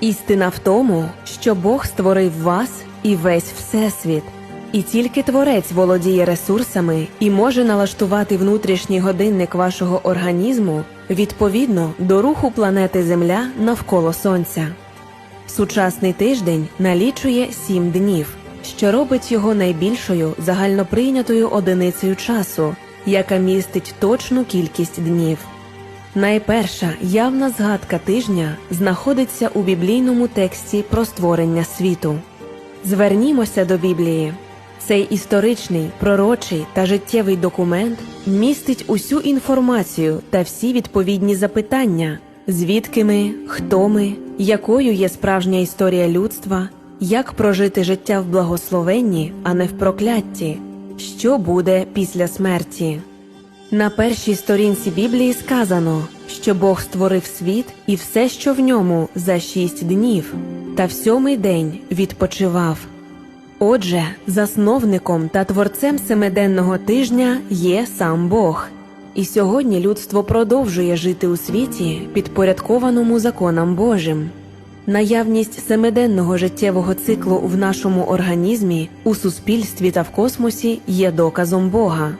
Істина в тому, що Бог створив вас і весь всесвіт, і тільки творець володіє ресурсами і може налаштувати внутрішній годинник вашого організму відповідно до руху планети Земля навколо Сонця. Сучасний тиждень налічує сім днів, що робить його найбільшою загальноприйнятою одиницею часу, яка містить точну кількість днів. Найперша явна згадка тижня знаходиться у біблійному тексті про створення світу. Звернімося до Біблії. Цей історичний, пророчий та життєвий документ містить усю інформацію та всі відповідні запитання, звідки ми, хто ми, якою є справжня історія людства, як прожити життя в благословенні, а не в проклятті, що буде після смерті. На першій сторінці Біблії сказано, що Бог створив світ і все, що в ньому, за шість днів, та в сьомий день відпочивав. Отже, засновником та творцем семиденного тижня є сам Бог. І сьогодні людство продовжує жити у світі, підпорядкованому законам Божим. Наявність семиденного життєвого циклу в нашому організмі, у суспільстві та в космосі є доказом Бога.